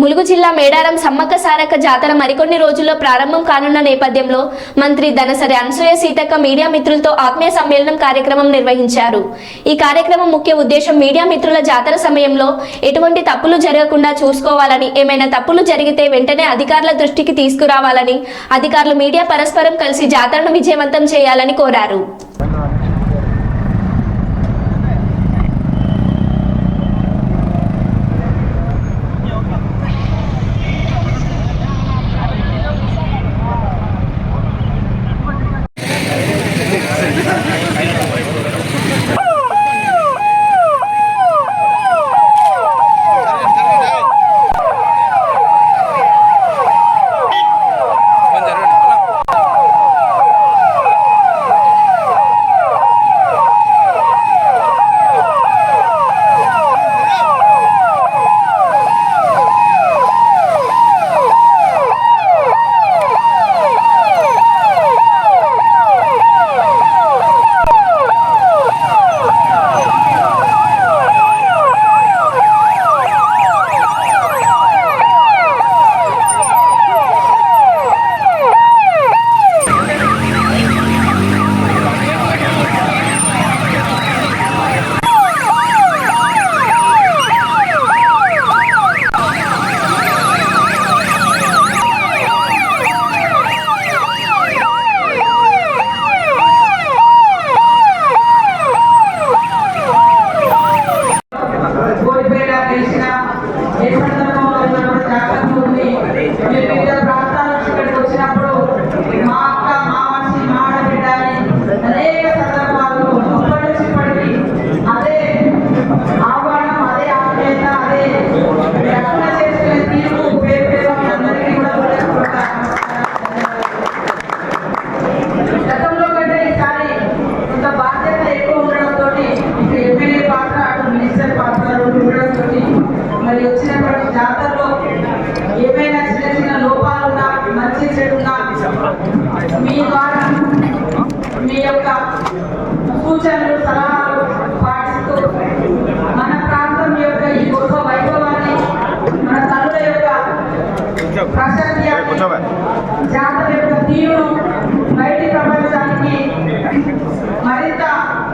ములుగు జిల్లా మేడారం సమ్మక్క సారక్క జాతర మరికొన్ని రోజుల్లో ప్రారంభం కానున్న నేపథ్యంలో మంత్రి ధనసరి అనసూయ సీతక్క మీడియా మిత్రులతో ఆత్మీయ సమ్మేళనం కార్యక్రమం నిర్వహించారు. ఈ కార్యక్రమం ముఖ్య ఉద్దేశం మీడియా మిత్రుల జాతర సమయంలో ఎటువంటి తప్పులు జరగకుండా చూసుకోవాలని ఏమైనా తప్పులు జరిగితే వెంటనే అధికారుల దృష్టికి తీసుకురావాలని అధికారులు మీడియా పరస్పరం కలిసి జాతరను విజయవంతం చేయాలని కోరారు.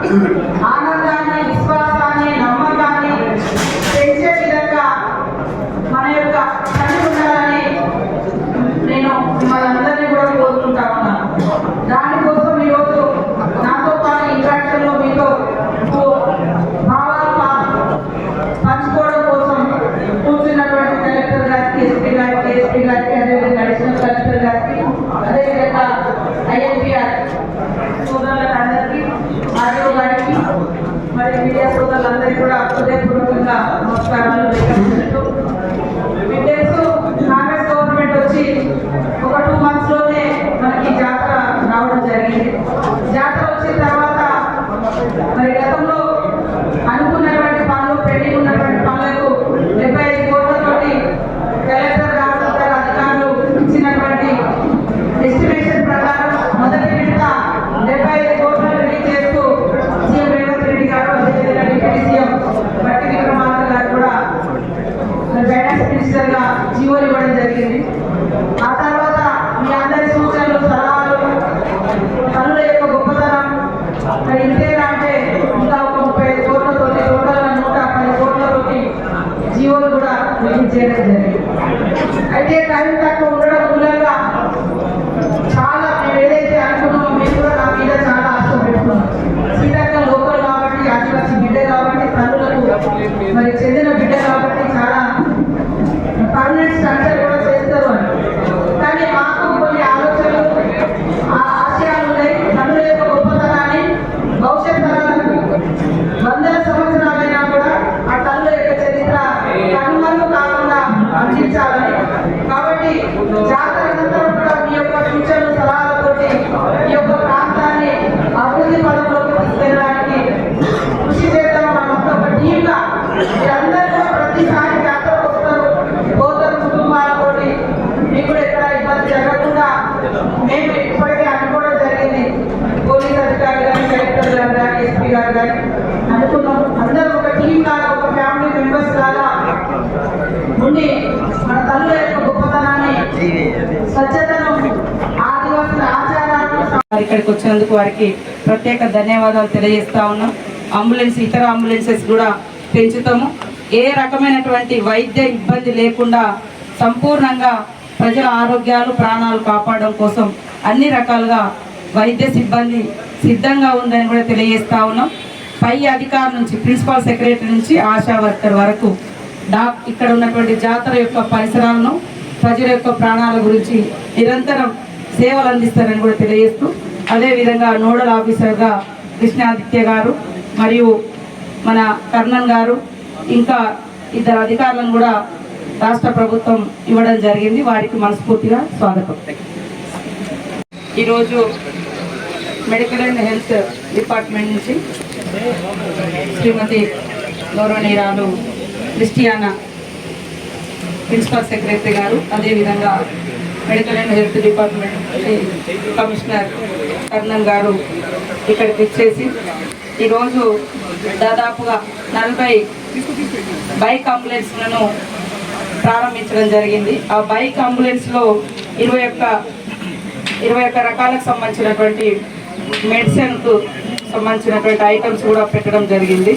Hayır. ఇచ్చేదంటే ఇంకా ముప్పై ఐదు కోట్లతో టోటల్ అయితే టైం తక్కువ మరి ఇక్కడికి వచ్చినందుకు వారికి ప్రత్యేక ధన్యవాదాలు తెలియజేస్తా ఉన్నాం. అంబులెన్స్ ఇతర అంబులెన్సెస్ కూడా పెంచుతాము. ఏ రకమైనటువంటి వైద్య ఇబ్బంది లేకుండా సంపూర్ణంగా ప్రజల ఆరోగ్యాలు ప్రాణాలు కాపాడడం కోసం అన్ని రకాలుగా వైద్య సిబ్బంది సిద్ధంగా ఉందని కూడా తెలియజేస్తా ఉన్నాం. పై అధికారి నుంచి ప్రిన్సిపల్ సెక్రటరీ నుంచి ఆశా వర్కర్ వరకు డాక్ ఇక్కడ ఉన్నటువంటి జాతర యొక్క పరిసరాలను ప్రజల యొక్క ప్రాణాల గురించి నిరంతరం సేవలు అందిస్తారని కూడా తెలియజేస్తూ అదేవిధంగా నోడల్ ఆఫీసర్గా కృష్ణాదిత్య గారు మరియు మన కర్ణన్ గారు ఇంకా ఇద్దరు అధికారులను కూడా రాష్ట్ర ప్రభుత్వం ఇవ్వడం జరిగింది. వారికి మనస్ఫూర్తిగా స్వాగతం. ఈరోజు మెడికల్ అండ్ హెల్త్ డిపార్ట్మెంట్ నుంచి శ్రీమతి గౌరవనీయురాలు క్రిస్టియానా ప్రిన్సిపల్ సెక్రటరీ గారు అదేవిధంగా medical and health department commissioner Karnan garu ఇక్కడికి వచ్చేసి ఈరోజు దాదాపుగా నలభై బైక్ అంబులెన్స్లను ప్రారంభించడం జరిగింది. ఆ బైక్ అంబులెన్స్లో ఇరవై ఒక్క ఇరవై ఒక్క రకాలకు సంబంధించినటువంటి మెడిసిన్కు సంబంధించినటువంటి ఐటమ్స్ కూడా పెట్టడం జరిగింది.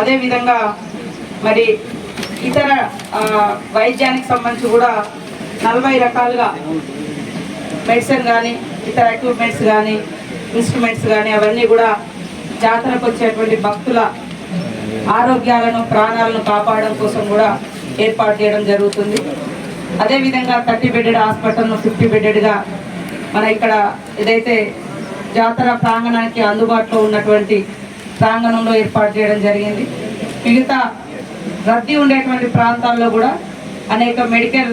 అదేవిధంగా మరి ఇతర వైద్యానికి సంబంధించి కూడా నలభై రకాలుగా మెడిసిన్ కానీ ఇతర ఎక్విప్మెంట్స్ కానీ ఇన్స్ట్రుమెంట్స్ కానీ అవన్నీ కూడా జాతరకు వచ్చేటువంటి భక్తుల ఆరోగ్యాలను ప్రాణాలను కాపాడడం కోసం కూడా ఏర్పాటు చేయడం జరుగుతుంది. అదేవిధంగా థర్టీ బెడెడ్ హాస్పిటల్ను ఫిఫ్టీ బెడెడ్గా మన ఇక్కడ ఏదైతే జాతర ప్రాంగణానికి అందుబాటులో ఉన్నటువంటి ప్రాంగణంలో ఏర్పాటు చేయడం జరిగింది. మిగతా రద్దీ ఉండేటువంటి ప్రాంతాల్లో కూడా అనేక మెడికల్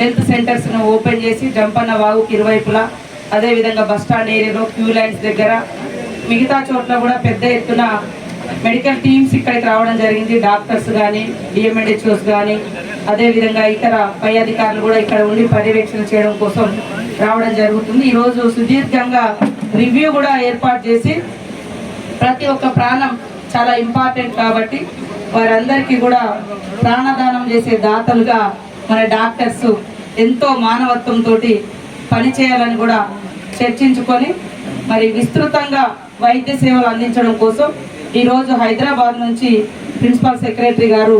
హెల్త్ సెంటర్స్ను ఓపెన్ చేసి జంపన్న వాగుకి ఇరువైపులా అదేవిధంగా బస్ స్టాండ్ ఏరియాలో క్యూ లైన్స్ దగ్గర మిగతా చోట్ల కూడా పెద్ద ఎత్తున మెడికల్ టీమ్స్ ఇక్కడికి రావడం జరిగింది. డాక్టర్స్ కానీ డిఎంఎడ్హెచ్ఓస్ కానీ అదేవిధంగా ఇతర పై అధికారులు కూడా ఇక్కడ ఉండి పర్యవేక్షణ చేయడం కోసం రావడం జరుగుతుంది. ఈరోజు సుదీర్ఘంగా రివ్యూ కూడా ఏర్పాటు చేసి ప్రతి ఒక్క ప్రాణం చాలా ఇంపార్టెంట్ కాబట్టి వారందరికీ కూడా ప్రాణదానం చేసే దాతలుగా మన డాక్టర్స్ ఎంతో మానవత్వంతో పనిచేయాలని కూడా చర్చించుకొని మరి విస్తృతంగా వైద్య సేవలు అందించడం కోసం ఈరోజు హైదరాబాద్ నుంచి ప్రిన్సిపల్ సెక్రటరీ గారు